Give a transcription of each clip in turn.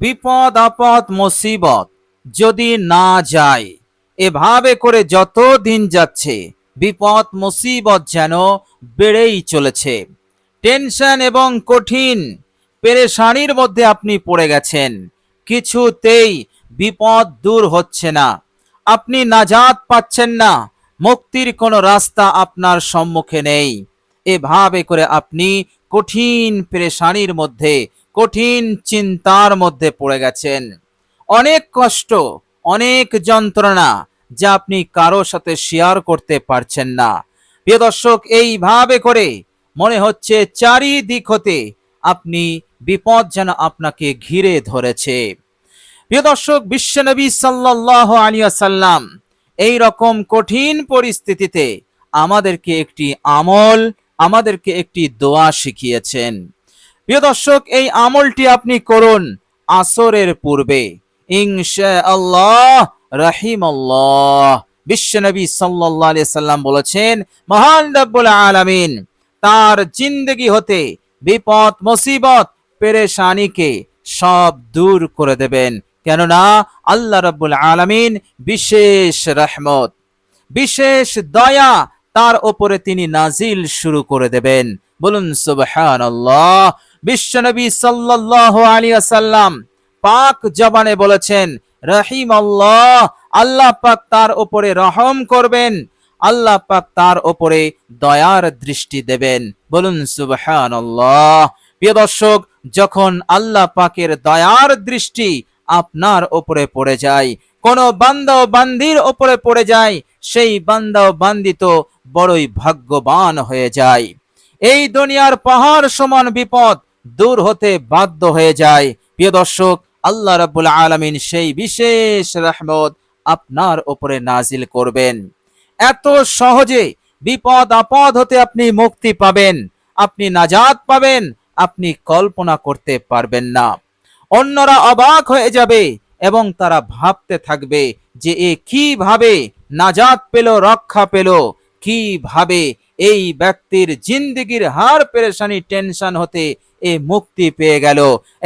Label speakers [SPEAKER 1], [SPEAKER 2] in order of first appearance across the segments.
[SPEAKER 1] বিপদ, আপদ, মুসিবত যদি না যায়, এভাবে করে যত দিন যাচ্ছে, বিপদ, মুসিবত যেন বেড়েই চলেছে। টেনশন এবং কঠিন পেরেশানির মধ্যে আপনি পড়ে গেছেন। কিছুতেই বিপদ দূর হচ্ছে না। আপনি নাজাত পাচ্ছেন না। মুক্তির কোনো রাস্তা আপনার সম্মুখে নেই। এভাবে করে আপনি কঠিন পেরেশানির মধ্যে কঠিন চিন্তার মধ্যে পড়ে গেছেন। অনেক কষ্ট, অনেক যন্ত্রণা যা আপনি কারও সাথে শেয়ার করতে পারছেন না। প্রিয় দর্শক, এইভাবে করে মনে হচ্ছে চারিদিক হতে আপনি বিপদ যেন আপনাকে ঘিরে ধরেছে। প্রিয় দর্শক বিশ্বনবী সাল্লাহ আলিয়া সাল্লাম এই রকম কঠিন পরিস্থিতিতে আমাদেরকে একটি আমল, আমাদেরকে একটি দোয়া শিখিয়েছেন। প্রিয় দর্শক, এই আমলটি আপনি করুন আসরের পূর্বে। ইনশা আল্লাহ আল্লাহ বিশ্বনবী সাল্লাহ সাল্লাম বলেছেন, মহান রব্বুল আলামিন তার জিন্দগি হতে বিপদ, মুসিবত, পেরেশানিকে সব দূর করে দেবেন। কেননা আল্লাহ রব্বুল আলামিন বিশেষ রহমত, বিশেষ দয়া তার ওপরে তিনি নাজিল শুরু করে দেবেন। বলুন সুবহান আল্লাহ বিশ্বনবী সাল্লাহ আলিয়া সাল্লাম পাক জবানে বলেছেন রহিম আল্লাহ আল্লাহ পাক তার ওপরে রহম করবেন, আল্লাহ পাক তার ওপরে দয়ার দৃষ্টি দেবেন। বলুন সুবহান আল্লাহ প্রিয় দর্শক, যখন আল্লাহ পাকের দয়ার দৃষ্টি আপনার ওপরে পড়ে যায়, কোন বান্দা ও বান্দির ওপরে পড়ে যায়, সেই বান্দা ও বান্দি তো বড়ই ভাগ্যবান হয়ে যায়। এই দুনিয়ার পাহাড় সমান বিপদ দূর হতে বাধ্য হয়ে যায়। প্রিয় দর্শক, আল্লাহ রাব্বুল আলামিন সেই বিশেষ রহমত আপনার ওপরে নাজিল করবেন। এত সহজে বিপদ আপদ হতে আপনি মুক্তি পাবেন, আপনি নাজাত পাবেন, আপনি কল্পনা করতে পারবেন না। অন্যরা অবাক হয়ে যাবে এবং তারা ভাবতে থাকবে যে এ কীভাবে নাজাত পেল, রক্ষা পেল, কীভাবে এই ব্যক্তির জিন্দিগির হার পেরেশানি, টেনশন হতে এ মুক্তি পেয়ে গেল।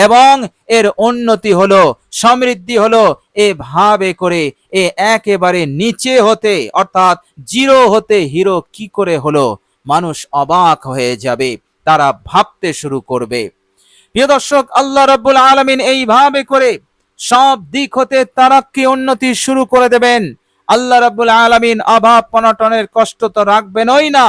[SPEAKER 1] এবং এর উন্নতি হলো, সমৃদ্ধি হলো এভাবে করে এ একেবারে নিচে হতে, অর্থাৎ জিরো হতে হিরো কি করে হলো? মানুষ অবাক হয়ে যাবে, তারা ভাবতে শুরু করবে। প্রিয় দর্শক, আল্লাহ রাব্বুল আলামিন এইভাবে করে সব দিক হতে তারাক্কি উন্নতি শুরু করে দেবেন। আল্লাহ রাব্বুল আলামিন অভাব অনটনের কষ্ট তো রাখবেনই না,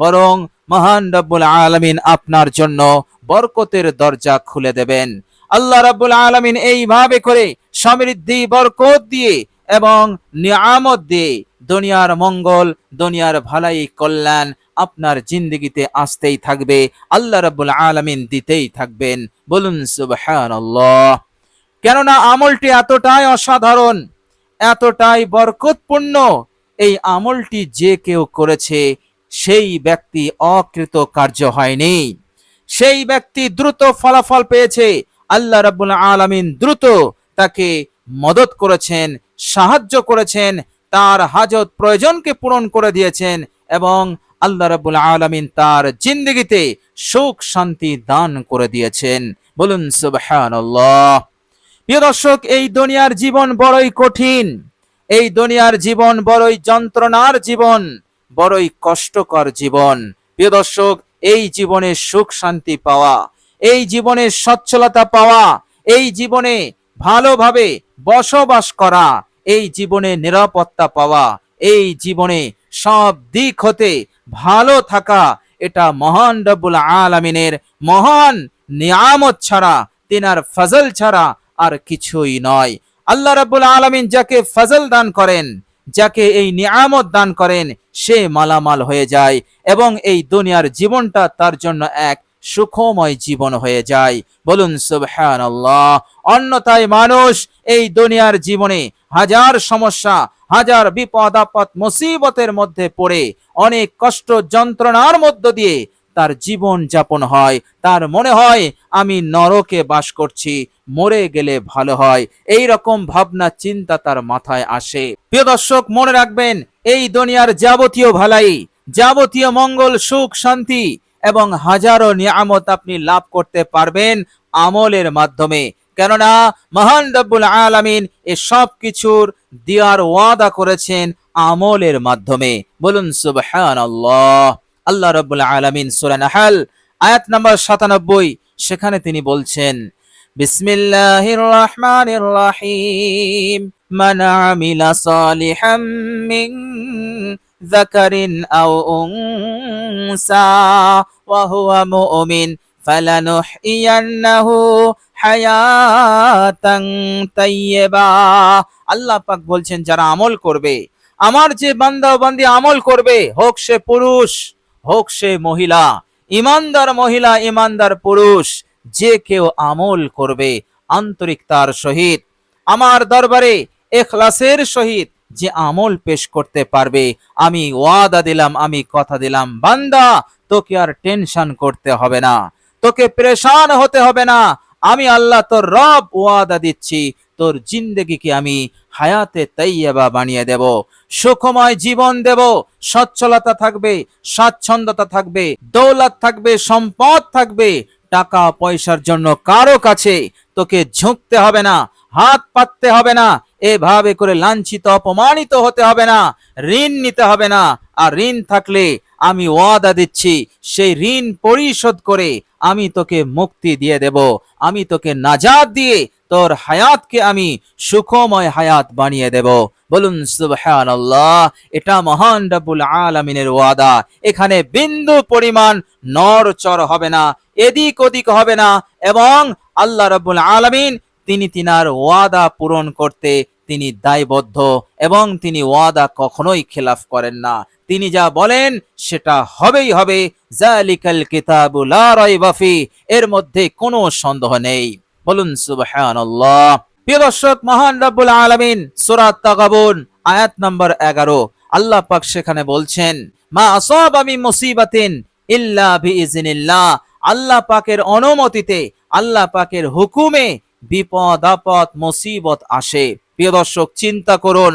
[SPEAKER 1] বরং মহান রাব্বুল আলামিন আপনার জন্য বরকতের দরজা খুলে দেবেন। আল্লাহ রাব্বুল আলামিন এইভাবে করে সমৃদ্ধি, বরকত দিয়ে এবং নিয়ামত দিয়ে দুনিয়ার মঙ্গল, দুনিয়ার ভালাই কল্যাণ আপনার জিন্দগিতে আসতেই থাকবে। আল্লাহ রাব্বুল আলামিন দিতেই থাকবেন। বলুন, সুবহানাল্লাহ। কেননা আমলটি এতটাই অসাধারণ, এতটাই বরকতপূর্ণ, এই আমলটি যে কেউ করেছে, সেই ব্যক্তি অকৃত কার্য হয়নি। সেই ব্যক্তি দ্রুত ফলাফল পেয়েছে। আল্লাহ রাব্বুল আলামিন দ্রুত তাকে মদত করেছেন, সাহায্য করেছেন, তার হাজত প্রয়োজনকে পূরণ করে দিয়েছেন এবং আল্লাহ রাব্বুল আলামিন তার জিন্দগিতে সুখ শান্তি দান করে দিয়েছেন। বলুন সুবহানাল্লাহ। প্রিয় দর্শক, এই দুনিয়ার জীবন বড়ই কঠিন। এই দুনিয়ার জীবন বড়ই যন্ত্রণার জীবন, বড়ই কষ্টকর জীবন। প্রিয় দর্শক এই জীবনে সুখ শান্তি পাওয়া, এই জীবনে সচ্ছলতা পাওয়া, এই জীবনে ভালোভাবে বসবাস করা, এই জীবনে নিরাপত্তা পাওয়া, এই জীবনে সব দিক হতে ভালো থাকা এটা মহান রব্বুল আলামিনের মহান নিয়ামত ছাড়া, তিনার ফজল ছাড়া আর কিছুই নয়। আল্লাহ রাব্বুল আলামিন যাকে ফজল দান করেন যাকে এই নিয়ামত দান করেন, সে মালামাল হয়ে যায় এবং এই দুনিয়ার জীবনটা তার জন্য এক সুখময় জীবন হয়ে যায়। বলুন, সুবহানাল্লাহ। অন্যথায় মানুষ এই দুনিয়ার জীবনে হাজার সমস্যা, হাজার বিপদ, আপদ, মুসিবতের মধ্যে পড়ে, অনেক কষ্ট, যন্ত্রণার মধ্য দিয়ে তার জীবন যাপন হয়। তার মনে হয় আমি নরকে বাস করছি, মরে গেলে ভালো হয়। এই রকম ভাবনা, চিন্তা তার মাথায় আসে। প্রিয় দর্শক, মনে রাখবেন, এই দুনিয়ার যাবতীয় ভালাই, যাবতীয় মঙ্গল, সুখ, শান্তি এবং হাজারো নিয়ামত আপনি লাভ করতে পারবেন আমলের মাধ্যমে। কেননা, মহান রব্বুল আলামিন এ সব কিছুর দেওয়ার ওয়াদা করেছেন আমলের মাধ্যমে। বলুন, সুবহানাল্লাহ। আল্লাহ আল্লাহ রব্বুল আলামিন সূরা নাহাল, আয়াত নম্বর সাতানব্বই সেখানে তিনি বলছেন, বিসমিল্লাহির রহমানির রহিম। মান আমিলা সালিহাম মিন যাকারিন আও উনসা ওয়া হুয়া মুমিন। ফালানুহইয়ান্নাহু হায়াতান তাইয়্যিবা আল্লাহ পাক বলছেন, যারা আমল করবে, আমার যে বান্দা বান্দি আমল করবে, হোক সে পুরুষ, হোক সে মহিলা ইমানদার মহিলা, ইমানদার পুরুষ, যে কেউ আমল করবে আন্তরিকতার সহিত। আমার দরবারে এখলাসের সহিত যে আমল পেশ করতে পারবে, আমি ওয়াদা দিলাম, আমি কথা দিলাম, বান্দা, তোকে আর টেনশন করতে হবে না, তোকে পরেশান হতে হবে না, আমি আল্লাহ তোর রব ওয়াদা দিচ্ছি, তোর জিন্দগিকে আমি হায়াতে তাইয়াবা বানিয়ে দেব। সুখময় জীবন দেব। সচ্ছলতা থাকবে, স্বাচ্ছন্দ্যতা থাকবে, দৌলত থাকবে, সম্পদ থাকবে। টাকা পয়সার জন্য কারও কাছে তোকে ঝুঁকতে হবে না, হাত পাততে হবে না, এভাবে করে লাঞ্ছিত, অপমানিত হতে হবে না, ঋণ নিতে হবে না। আর ঋণ থাকলে আমি ওয়াদা দিচ্ছি, সেই ঋণ পরিশোধ করে আমি তোকে মুক্তি দিয়ে দেব। আমি তোকে নাজাদ দিয়ে তোর হায়াতকে আমি সুখময় হায়াত বানিয়ে দেব। বলুন সুবহান আল্লাহ এটা মহান রাব্বুল আলামিনের ওয়াদা। এখানে বিন্দু পরিমাণ নড়চড় হবে না, এদিক ওদিক হবে না, এবং আল্লাহ রাব্বুল আলামিন তিনি তিনার ওয়াদা পূরণ করতে তিনি দায়বদ্ধ, এবং তিনি ওয়াদা কখনোই খেলাফ করেন না। তিনি যা বলেন সেটা হবেই হবে। জালিকাল কিতাবু এর মধ্যে কোনো সন্দেহ নেই। বলুন, সুবহানাল্লাহ। প্রিয় দর্শক, মহান রাব্বুল আলামিন, সূরা তাগাবুন, আয়াত নম্বর 11 আল্লাহ পাক সেখানে বলছেন, মা আসাবা মিন মুসিবাতিন ইল্লা বিইজনিল্লাহ আল্লাহ পাকের অনুমতিতে, আল্লাহ পাকের হুকুমে বিপদ, আপদ, মুসিবত আসে। প্রিয় দর্শক, চিন্তা করুন।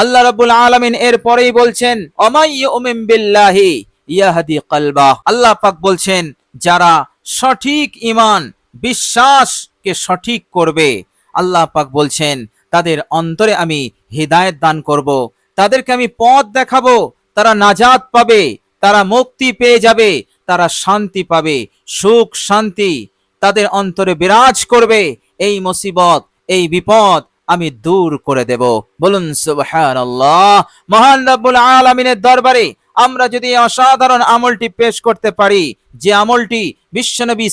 [SPEAKER 1] আল্লাহ রাব্বুল আলামিন এর পরেই বলছেন অমাই বিল্লাহি। ইয়াহদি কলবা। আল্লাহ পাক বলছেন, যারা সঠিক ঈমান, বিশ্বাসকে সঠিক করবে, আল্লাহ পাক বলছেন, তাদের অন্তরে আমি হৃদায়ত দান করব। তাদেরকে আমি পথ দেখাবো, তারা নাজাত পাবে, তারা মুক্তি পেয়ে যাবে, তারা শান্তি পাবে, সুখ, শান্তি তাদের অন্তরে বিরাজ করবে। এই মুসিবত, এই বিপদ আমি দূর করে দেব। বলুন সুবহানাল্লাহ। মহান রাব্বুল আলামিনের দরবারে আমরা যদি অসাধারণ আমলটি পেশ করতে পারি, যে আমলটি বিশ্বনবী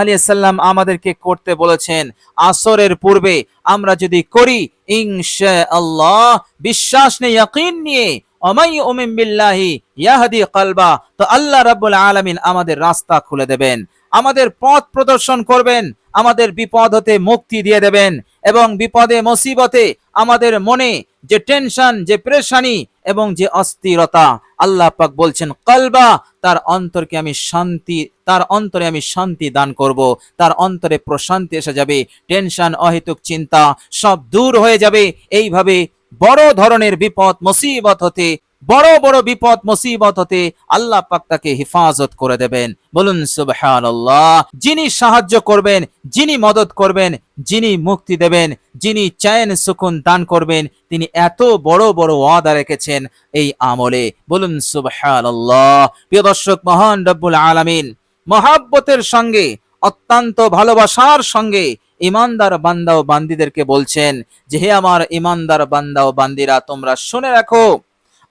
[SPEAKER 1] আলাইহি সাল্লাম আমাদেরকে করতে বলেছেন, আসরের পূর্বে আমরা যদি করি, ইনশাআল্লাহ, বিশ্বাস নিয়ে, ইয়াকিন নিয়ে অমাই উমিন বিল্লাহি ইয়াহদি কলবা, তো আল্লাহ রাব্বুল আলামিন আমাদের রাস্তা খুলে দেবেন, আমাদের পথ প্রদর্শন করবেন, আমাদের বিপদ হতে মুক্তি দিয়ে দেবেন এবং বিপদে, মুসিবতে আমাদের মনে যে টেনশন, যে প্রেশানি এবং যে অস্থিরতা আল্লাহ পাক বলছেন, কলবা, তার অন্তরকে আমি শান্তি, তার অন্তরে আমি শান্তি দান করব। তার অন্তরে প্রশান্তি এসে যাবে, টেনশন, অহেতুক চিন্তা সব দূর হয়ে যাবে। এইভাবে বড় ধরনের বিপদ, মুসিবত হতে বড় বড় বিপদ, মুসিবত হতে আল্লাহ পাক তাকে হেফাজত করে দেবেন। বলুন, সুবহানাল্লাহ। যিনি সাহায্য করবেন, যিনি মদত করবেন, যিনি মুক্তি দেবেন, যিনি চায়েন, সুকুন দান করবেন, তিনি এত বড় বড় ওয়াদা রেখেছেন এই আমলে। বলুন, সুবহানাল্লাহ। প্রিয় দর্শক, মহান রব্বুল আলামিন, মহাব্বতের সঙ্গে, অত্যন্ত ভালোবাসার সঙ্গে ইমানদার বান্দা ও বান্দিদেরকে বলছেন যে, হে আমার ইমানদার বান্দা ও বান্দিরা, তোমরা শুনে রাখো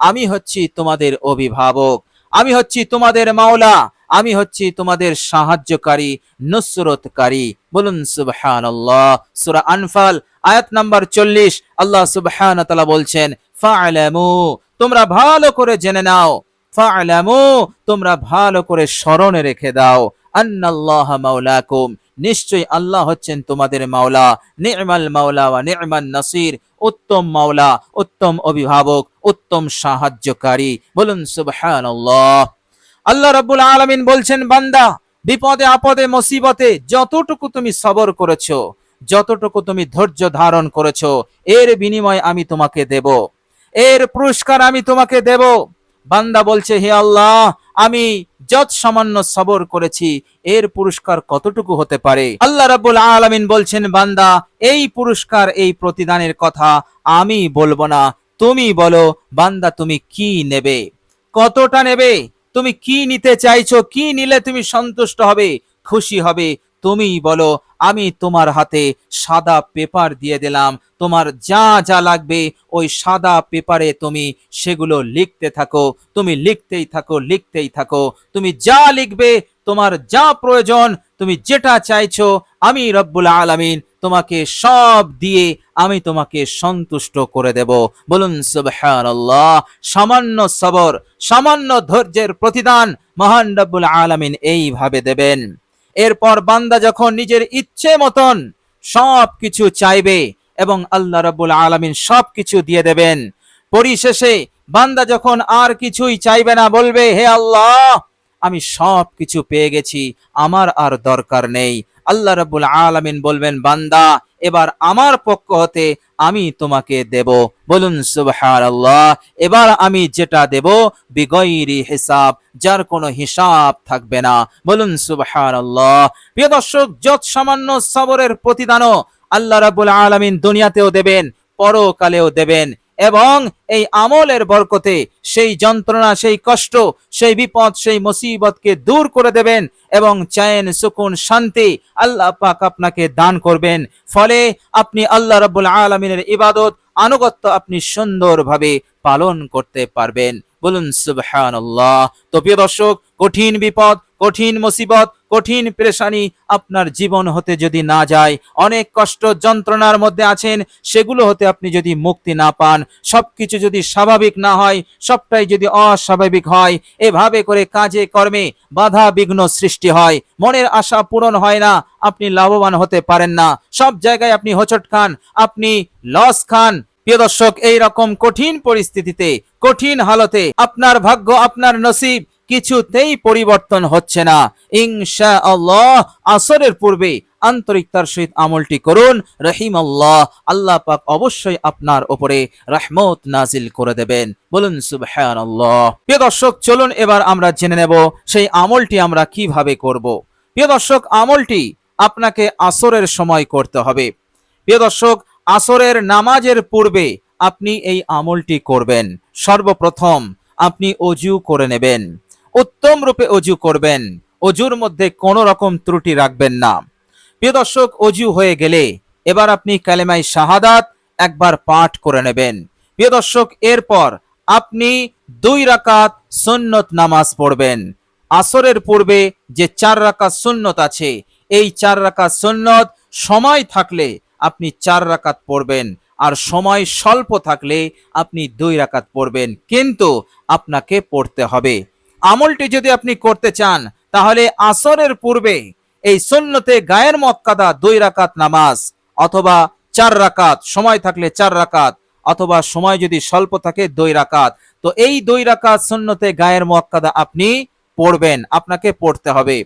[SPEAKER 1] আমি হচ্ছি তোমাদের অভিভাবক, আমি হচ্ছি তোমাদের মাওলা, আমি হচ্ছি তোমাদের সাহায্যকারী, নুসরতকারী। বলুন সুবহানাল্লাহ, সূরা আনফাল, আয়াত নাম্বার চল্লিশ, আল্লাহ সুবহানাহু তাআলা বলছেন ফা'লামু তোমরা ভালো করে জেনে নাও। ফা'লামু তোমরা ভালো করে স্মরণে রেখে দাও। আন্নাল্লাহ মাওলাকুম নিশ্চয়ই আল্লাহ হচ্ছেন তোমাদের মাওলা। নি'মাল মাওলা ওয়া নি'মান নাসির উত্তম মাওলা, উত্তম অভিভাবক, উত্তম সাহায্যকারী। বলুন, সুবহানাল্লাহ। আল্লাহ রাব্বুল আলামিন বলছেন, বান্দা, বিপদে, আপদে, মুসিবতে যতটুকু তুমি সবর করেছ, যতটুকু তুমি ধৈর্য ধারণ করেছ, এর বিনিময় আমি তোমাকে দেব। এর পুরস্কার আমি তোমাকে দেব। বান্দা বলছে, হে আল্লাহ, আমি যত সামান্য সবর করেছি, এর পুরস্কার কতটুকু হতে পারে? আল্লাহ রাবুল আলমিন বলছেন, বান্দা, এই পুরস্কার, এই প্রতিদানের কথা আমি বলব না। তুমি বলো, বান্দা, তুমি কি নেবে? কতটা নেবে? তুমি কি নিতে চাইছো? কি নিলে তুমি সন্তুষ্ট হবে, খুশি হবে? তুমি বলো, আমি তোমার হাতে সাদা পেপার দিয়ে দিলাম। তোমার যা যা লাগবে, ওই সাদা পেপারে তুমি সেগুলো লিখতে থাকো। তুমি লিখতেই থাকো লিখতেই থাকো। তুমি যা লিখবে, তোমার যা প্রয়োজন, তুমি যেটা চাইছো, আমি রব্বুল আলামিন তোমাকে সব দিয়ে আমি তোমাকে সন্তুষ্ট করে দেব। বলুন, সুবহানাল্লাহ। সামান্য সবর, সামান্য ধৈর্যের প্রতিদান মহান রব্বুল আলামিন এইভাবে দেবেন। এরপর বান্দা যখন নিজের ইচ্ছে মতন সব কিছু চাইবে এবং আল্লাহ রাব্বুল আলামিন সব কিছু দিয়ে দেবেন, পরিশেষে বান্দা যখন আর কিছুই চাইবে না, বলবে, হে আল্লাহ, আমি সব কিছু পেয়ে গেছি, আমার আর দরকার নেই। আল্লাহ রাব্বুল আলমিন বলবেন, বান্দা এবার আমার পক্ষ হতে আমি তোমাকে দেব। বলুন, সুবহানাল্লাহ, এবার আমি যেটা দেব বিগৈরি হিসাব, যার কোনো হিসাব থাকবে না। বলুন, সুবহানাল্লাহ। প্রিয় দর্শক, যত সামান্য সবরের প্রতিদানও আল্লাহ রাব্বুল আলামিন দুনিয়াতেও দেবেন, পরকালেও দেবেন। এবং এই আমলের বরকতে সেই যন্ত্রণা, সেই কষ্ট, সেই বিপদ, সেই মুসিবতকে দূর করে দেবেন এবং চায়েন সুকুন শান্তি আল্লাহ পাক আপনাকে দান করবেন। ফলে আপনি আল্লাহ রাব্বুল আলামিনের ইবাদত আনুগত্য আপনি সুন্দরভাবে পালন করতে পারবেন। বলুন সুবহানাল্লাহ। তো প্রিয় দর্শক, কঠিন বিপদ কঠিন মুসিবত, কঠিন পেরেশানি আপনার জীবন হতে যদি না যায়, অনেক কষ্ট যন্ত্রণার মধ্যে আছেন, সেগুলো হতে আপনি যদি মুক্তি না পান, সবকিছু যদি স্বাভাবিক না হয়, সবটাই যদি অস্বাভাবিক হয়, এভাবে করে কাজে কর্মে বাধা বিঘ্ন সৃষ্টি হয়, মনের আশা পূরণ হয় না, আপনি লাভবান হতে পারেন না, সব জায়গায় আপনি হোঁচট খান, আপনি লস খান। প্রিয় দর্শক রকম কঠিন পরিস্থিতিতে, কঠিন হালতে আপনার ভাগ্য, আপনার নসিব কিছুতেই পরিবর্তন হচ্ছে না। ইনশা আল্লাহ আসরের পূর্বে আন্তরিকতার সহিত আমলটি করুন। রহিম আল্লাহ আল্লাহ পাক অবশ্যই আপনার ওপরে রহমত নাজিল করে দেবেন। বলুন সুবহান আল্লাহ প্রিয় দর্শক, চলুন এবার আমরা জেনে নেব সেই আমলটি আমরা কীভাবে করব। প্রিয় দর্শক, আমলটি আপনাকে আসরের সময় করতে হবে। প্রিয় দর্শক, আসরের নামাজের পূর্বে আপনি এই আমলটি করবেন। সর্বপ্রথম আপনি অজু করে নেবেন। উত্তম রূপে অজু করবেন। অজুর মধ্যে কোনো রকম ত্রুটি রাখবেন না। প্রিয় দর্শক, অজু হয়ে গেলে এবার আপনি কালেমাই শাহাদাত একবার পাঠ করে নেবেন। প্রিয় দর্শক, এরপর আপনি দুই রাকাত সুন্নত নামাজ পড়বেন। আসরের পূর্বে যে চার রাকাত সুন্নত আছে, এই চার রাকাত সুন্নত সময় থাকলে আপনি চার রাকাত পড়বেন আর সময় স্বল্প থাকলে আপনি দুই রাকাত পড়বেন। কিন্তু আপনাকে পড়তে হবে। আমলটি যদি আপনি করতে চান, তাহলে আসরের পূর্বে এই সুন্নতে গায়ের মক্কাদা দুই রাকাত নামাজ অথবা চার রাকাত, সময় থাকলে চার রাকাত অথবা সময় যদি স্বল্প থাকে দুই রাকাত। তো এই দুই রাকাত সুন্নতে গায়ের মক্কাদা আপনি পড়বেন, আপনাকে পড়তে হবে।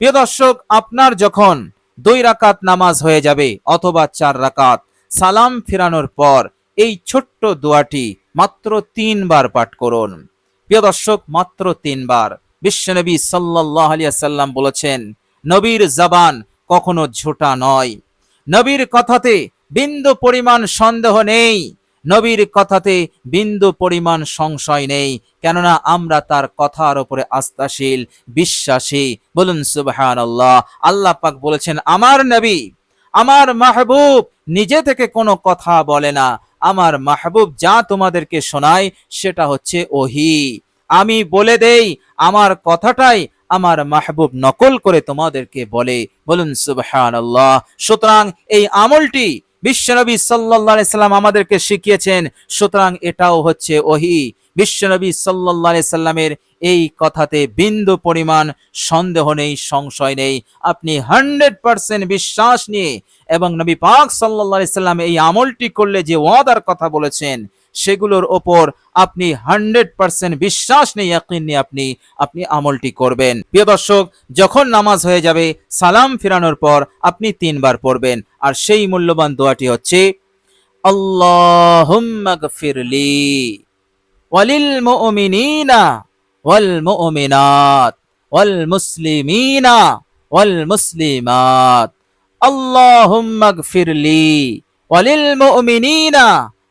[SPEAKER 1] প্রিয় দর্শক, আপনার যখন দুই রাকাত নামাজ হয়ে যাবে অথবা চার রাকাত, সালাম ফিরানোর পর এই ছোট্ট দোয়াটি মাত্র তিনবার পাঠ করুন। প্রিয় দর্শক, মাত্র তিনবার বিশ্বনবী সাল্লাহ আলিয়া সাল্লাম বলেছেন, নবীর জবান কখনো ঝোটা নয়। নবীর কথাতে বিন্দু পরিমাণ সন্দেহ নেই, নবীর কথাতে বিন্দু পরিমাণ সংশয় নেই, কেননা আমরা তার কথার উপরে আস্থাশীল, বিশ্বাসী। বলুন সুবহান আল্লাহ আল্লাহ পাক বলেছেন, আমার নবী, আমার মাহবুব নিজে থেকে কোনো কথা বলে না আমার মাহবুব যা তোমাদেরকে শোনায় সেটা হচ্ছে ওহি। আমি বলে দেই, আমার কথাটাই আমার মাহবুব নকল করে তোমাদেরকে বলে। বলুন সুবহান আল্লাহ সুতরাং এই আমলটি বিশ্বনবী সাল্লাহ সাল্লাম আমাদেরকে শিখিয়েছেন। সুতরাং এটাও হচ্ছে ওহি। বিশ্বনবী সাল্লাহ সাল্লামের এই কথাতে বিন্দু পরিমাণ সন্দেহ নেই, সংশয় নেই। আপনি হান্ড্রেড পার্সেন্ট বিশ্বাস নিয়ে এবং নবী পাক সাল্লা সাল্লাম এই আমলটি করলে যে ওয়াদার কথা বলেছেন, সেগুলোর ওপর আপনি হান্ড্রেড পার্সেন্ট বিশ্বাস নিয়ে ইয়াকিন নিয়ে আপনি আপনি আমলটি করবেন। প্রিয় দর্শক, যখন নামাজ হয়ে যাবে, সালাম ফিরানোর পর আপনি তিনবার পড়বেন। আর সেই মূল্যবান দোয়াটি হচ্ছে আল্লাহম্মাগফিরলি ওয়ালিল মুমিনিনা ওয়াল মুমিনাত ওয়াল মুসলিমিনা ওয়াল মুসলিমাত। اللهم اغفر لي وللمؤمنين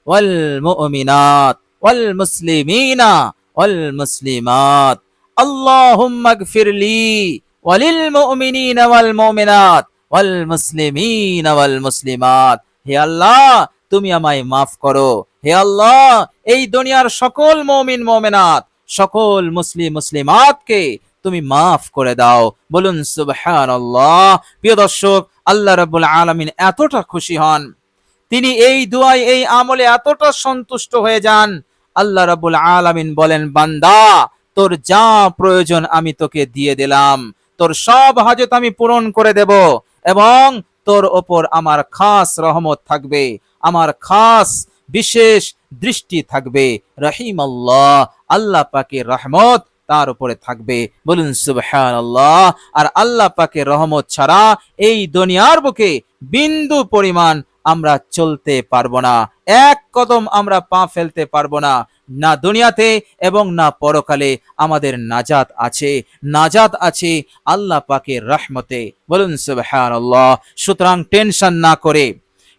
[SPEAKER 1] والمؤمنات والمسلمين والمسلمات اللهم اغفر لي وللمؤمنين والمؤمنات والمسلمين والمسلمات হে আল্লাহ তুমি আমায় মাফ করো হে আল্লাহ এই দুনিয়ার সকল মমিন মমিনাত সকল মুসলিম মুসলিমাতকে তুমি মাফ করে দাও বলুন সুবহানাল্লাহ প্রিয় দর্শক আল্লাহ রাব্বুল আলামিন এতটা খুশি হন। তিনি এই দুয়ায়, এই আমলে এতটা সন্তুষ্ট হয়ে যান। আল্লাহ রাব্বুল আলামিন বলেন, বান্দা, তোর যা প্রয়োজন আমি তোকে দিয়ে দিলাম। তোর সব হাজত আমি পূরণ করে দেব এবং তোর ওপর আমার খাস রহমত থাকবে। আমার খাস বিশেষ দৃষ্টি থাকবে। রহিম আল্লাহ আল্লাহ পাকের রহমত তার উপরে থাকবে। বলুন, সুবহানাল্লাহ। আর আল্লাহ পাকে রহমত ছাড়া এই দুনিয়ার বুকে বিন্দু পরিমাণ আমরা চলতে পারব না। এক কদম আমরা পা ফেলতে পারব না। না দুনিয়াতে এবং না পরকালে আমাদের নাজাত আছে। নাজাত আছে আল্লাহ পাকের রহমতে। বলুন, সুবহানাল্লাহ। সুতরাং টেনশন না করে,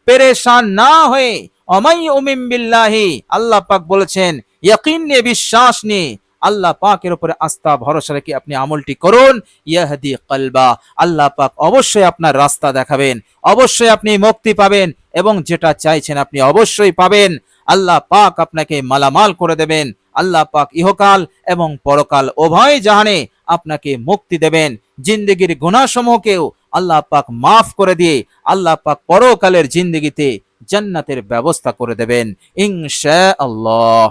[SPEAKER 1] পেরেশান না হয়ে অমাই উমিম বিল্লাহি, আল্লাহ পাক বলেছেন, ইয়াকিন নিয়ে, বিশ্বাস নিয়ে আল্লাহ পাকের উপরে আস্থা, ভরসা রেখে আপনি আমলটি করুন। ইয়াহদি কলবা, আল্লাহ পাক অবশ্যই আপনার রাস্তা দেখাবেন, অবশ্যই আপনি মুক্তি পাবেন এবং যেটা চাইছেন আপনি অবশ্যই পাবেন। আল্লাহ পাক আপনাকে মালামাল করে দেবেন, আল্লাহ পাক ইহকাল এবং পরকাল উভয় জাহানে আপনাকে মুক্তি দেবেন। জিন্দগির গুণাসমূহকেও আল্লাহ পাক মাফ করে দিয়ে আল্লাহ পাক পরকালের জিন্দগিতে জান্নাতের ব্যবস্থা করে দেবেন। ইনশা আল্লাহ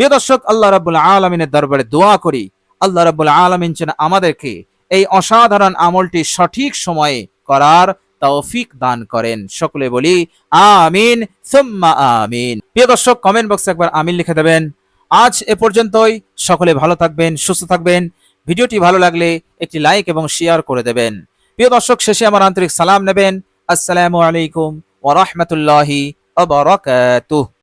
[SPEAKER 1] প্রিয় দর্শক, আল্লাহ রাব্বুল আলমিনের দরবারে দোয়া করি। আল্লাহ রাব্বুল আলমিন যেন আমাদেরকে এই অসাধারণ আমলটি সঠিক সময়ে করার তৌফিক দান করেন। সকলে বলি, আমিন, সুম্মা আমিন। প্রিয় দর্শক কমেন্ট বক্সে একবার আমিন লিখে দেবেন। আজ এ পর্যন্তই। সকলে ভালো থাকবেন, সুস্থ থাকবেন। ভিডিওটি ভালো লাগলে একটি লাইক এবং শেয়ার করে দেবেন। প্রিয় দর্শক, শেষে আমার আন্তরিক সালাম নেবেন। আসসালামু আলাইকুম ওয়া রাহমাতুল্লাহি ওয়া বারাকাতুহু।